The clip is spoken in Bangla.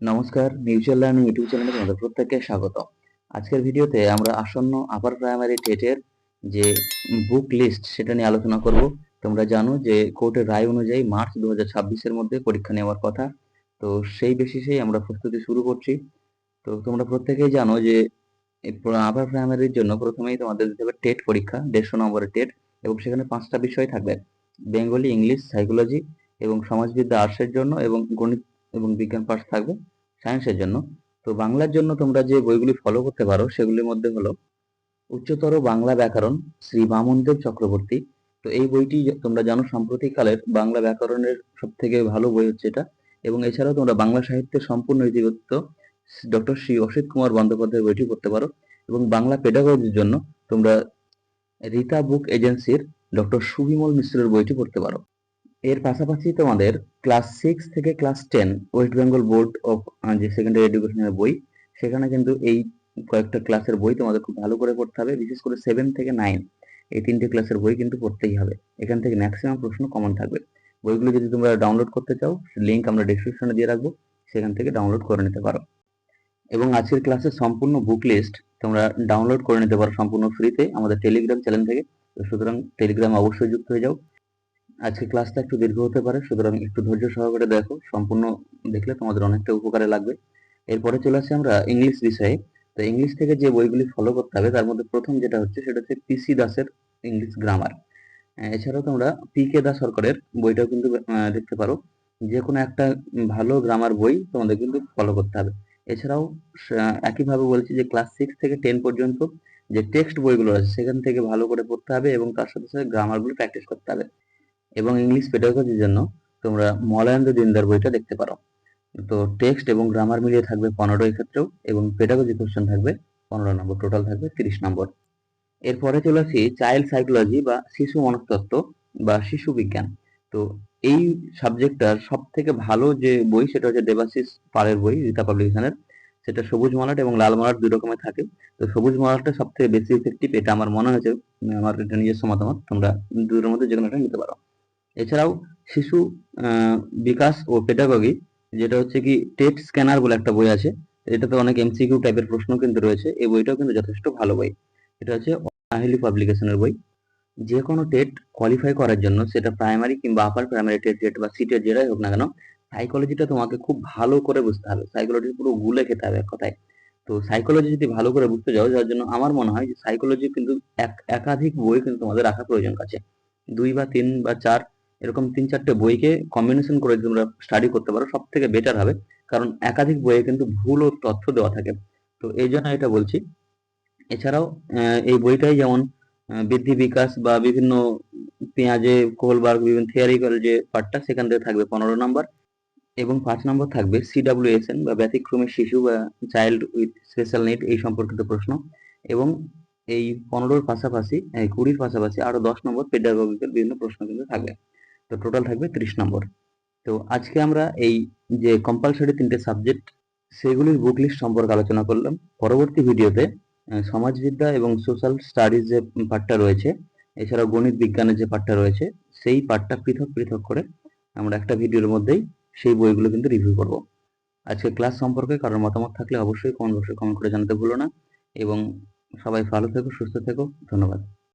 নমস্কার মিউচুয়াল লার্নিং ইউটিউব চ্যানেলে তোমাদের প্রত্যেককে স্বাগত আজকের ভিডিওতে আমরা আসন্ন আপার প্রাইমারি টেটের যে বুক লিস্ট সেটা নিয়ে আলোচনা করব। তোমরা জানো যে কোর্টের রায় অনুযায়ী মার্চ দু এর মধ্যে পরীক্ষা নেওয়ার কথা। তো সেই বেসিসেই আমরা প্রস্তুতি শুরু করছি। তো তোমরা প্রত্যেকেই জানো যে আপার প্রাইমারির জন্য প্রথমেই তোমাদের দিতে হবে টেট পরীক্ষা, দেড়শো নম্বরের টেট এবং সেখানে পাঁচটা বিষয় থাকবে। বেঙ্গলি ইংলিশ সাইকোলজি এবং সমাজবিদ্যা আর্টসের জন্য এবং গণিত এবং বিজ্ঞান পাঠ থাকবে সায়েন্সের জন্য। তো বাংলার জন্য তোমরা যে বইগুলি ফলো করতে পারো, সেগুলির মধ্যে হলো উচ্চতর বাংলা ব্যাকরণ শ্রী বামনদেব চক্রবর্তী। তো এই বইটি তোমরা জানো সাম্প্রতিককালের বাংলা ব্যাকরণের সব থেকে ভালো বই হচ্ছে এটা। এবং এছাড়াও তোমরা বাংলা সাহিত্যের সম্পূর্ণ ইতিবৃত্ত ডক্টর শ্রী অসিত কুমার বন্দ্যোপাধ্যায়ের বইটি পড়তে পারো। এবং বাংলা পেডাগজির জন্য তোমরা রীতা বুক এজেন্সির ডক্টর সুবিমল মিশ্রের বইটি পড়তে পারো। এর পাশাপাশি তোমাদের ক্লাস সিক্স থেকে class ten West Bengal board of যে সেকেন্ডারি এডুকেশনের বই, সেখানে কিন্তু এই কয়েকটা ক্লাসের বই তোমাদের খুব ভালো করে পড়তে হবে। বিশেষ করে সেভেন থেকে নাইন এই তিনটে ক্লাসের বই কিন্তু পড়তেই হবে। এখান থেকে ম্যাক্সিমাম প্রশ্ন কমন থাকবে। বইগুলো যদি তোমরা ডাউনলোড করতে চাও লিঙ্ক আমরা ডিসক্রিপশনে দিয়ে রাখব। সেখান থেকে ডাউনলোড করে নিতে পারো। এবং আজকের ক্লাসের সম্পূর্ণ বুক লিস্ট তোমরা ডাউনলোড করে নিতে পারো সম্পূর্ণ ফ্রিতে আমাদের টেলিগ্রাম চ্যানেল থেকে। সুতরাং টেলিগ্রাম অবশ্যই যুক্ত হয়ে যাও। আজকে ক্লাসটা একটু দীর্ঘ হতে পারে, সুতরাং একটু ধৈর্য সহকারে দেখো, সম্পূর্ণ দেখলে তোমাদের অনেকটা উপকারে লাগবে। এরপরে চলে আসি আমরা ইংলিশ বিষয়ে। তো ইংলিশ থেকে যে বইগুলি ফলো করতে হবে, তার মধ্যে প্রথম যেটা হচ্ছে, সেটা হচ্ছে পিসি দাসের ইংলিশ গ্রামার এছাড়াও তোমরা পি কে দাস সরকারের বইটাও কিন্তু দেখতে পারো। যে কোনো একটা ভালো গ্রামার বই তোমাদের কিন্তু ফলো করতে হবে। এছাড়াও একইভাবে বলছি যে ক্লাস সিক্স থেকে টেন পর্যন্ত যে টেক্সট বইগুলো আছে, সেখান থেকে ভালো করে পড়তে হবে এবং তার সাথে সাথে গ্রামারগুলো প্র্যাকটিস করতে হবে। এবং ইংলিশ পেডাগজির জন্য তোমরা মলয়েন্দ্র দিনদার বইটা দেখতে পারো। তো টেক্সট এবং গ্রামার মিলিয়ে থাকবে পনেরো ক্ষেত্রেও এবং পেডাগজি কোশ্চেন থাকবে পনেরো নম্বর টোটাল থাকবে তিরিশ নম্বর। এরপরে চলে আসি চাইল্ড সাইকোলজি বা শিশু মনস্তত্ত্ব বা শিশু বিজ্ঞান। তো এই সাবজেক্টটার সব থেকে ভালো যে বই সেটা হচ্ছে দেবাশিস পালের বই, রীতা পাবলিকেশনের সেটা সবুজ মলাট এবং লাল মলাট দুই রকমের থাকে। তো সবুজ মলাটটা সব থেকে বেশি ইফেক্টিভ এটা আমার মনে হয়েছে, আমার এটা নিজস্ব মতামত, তোমরা দুটোর মধ্যে যে কোনো একটা নিতে পারো। এছাড়াও শিশু বিকাশ ও পেডাগগি যেটা হচ্ছে কি টেট স্ক্যানার বলে একটা বই আছে, এটাতে অনেক এমসিকিউ টাইপের প্রশ্ন কিন্তু রয়েছে, এই বইটাও কিন্তু যথেষ্ট ভালো বই। এটা হচ্ছে আহেলি পাবলিকেশনের বই। যে কোনো টেট কোয়ালিফাই করার জন্য, সেটা প্রাইমারি কিংবা আপার প্রাইমারি টেট টেট বা সিটের যেটাই হোক না কেন সাইকোলজিটা তোমাকে খুব ভালো করে বুঝতে হবে। সাইকোলজি পুরো গুলে খেতে হবে এক কথায়। তো সাইকোলজি যদি ভালো করে বুঝতে যাও, যার জন্য আমার মনে হয় যে সাইকোলজি কিন্তু এক, একাধিক বই কিন্তু তোমাদের রাখা প্রয়োজন আছে দুই বা তিন বা চার এরকম তিন চারটে বইকে কম্বিনেশন করে তোমরা স্টাডি করতে পারো সব থেকে বেটার হবে। কারণ একাধিক বইয়ে কিন্তু ভুল ও তথ্য দেওয়া থাকে। তো এই জন্য এটা বলছি। এছাড়াও এই বইটাই যেমন বৃদ্ধি বিকাশ বা বিভিন্ন পেঁয়াজে কোহলবার্গ, বিভিন্ন থিয়ারিক্যাল যে পার্টটা সেখান থেকে থাকবে পনেরো নম্বর। এবং পাঁচ নম্বর থাকবে সিডাব্লিউএসএন বা ব্যতিক্রমী শিশু বা চাইল্ড উইথ স্পেশাল নিড এই সম্পর্কিত প্রশ্ন। এবং এই পনেরোর পাশাপাশি কুড়ির পাশাপাশি আরও দশ নম্বর পেডাগোগিক্যাল বিভিন্ন প্রশ্ন কিন্তু থাকবে। তো টোটাল থাকবে ত্রিশ নম্বর। তো আজকে আমরা এই যে কম্পালসারি তিনটে সাবজেক্ট সেগুলির বুক লিস্ট সম্পর্কে আলোচনা করলাম। পরবর্তী ভিডিওতে সমাজবিদ্যা এবং সোশ্যাল স্টাডিজ যে পার্টটা রয়েছে, এছাড়াও গণিত বিজ্ঞানের যে পার্টটা রয়েছে, সেই পার্টটা পৃথক পৃথক করে আমরা একটা ভিডিওর মধ্যেই সেই বইগুলো কিন্তু রিভিউ করব। আজকে ক্লাস সম্পর্কে কারোর মতামত থাকলে অবশ্যই কমেন্ট বক্সে কমেন্ট করে জানাতে ভুলো না। এবং সবাই ভালো থেকো, সুস্থ থেকো, ধন্যবাদ।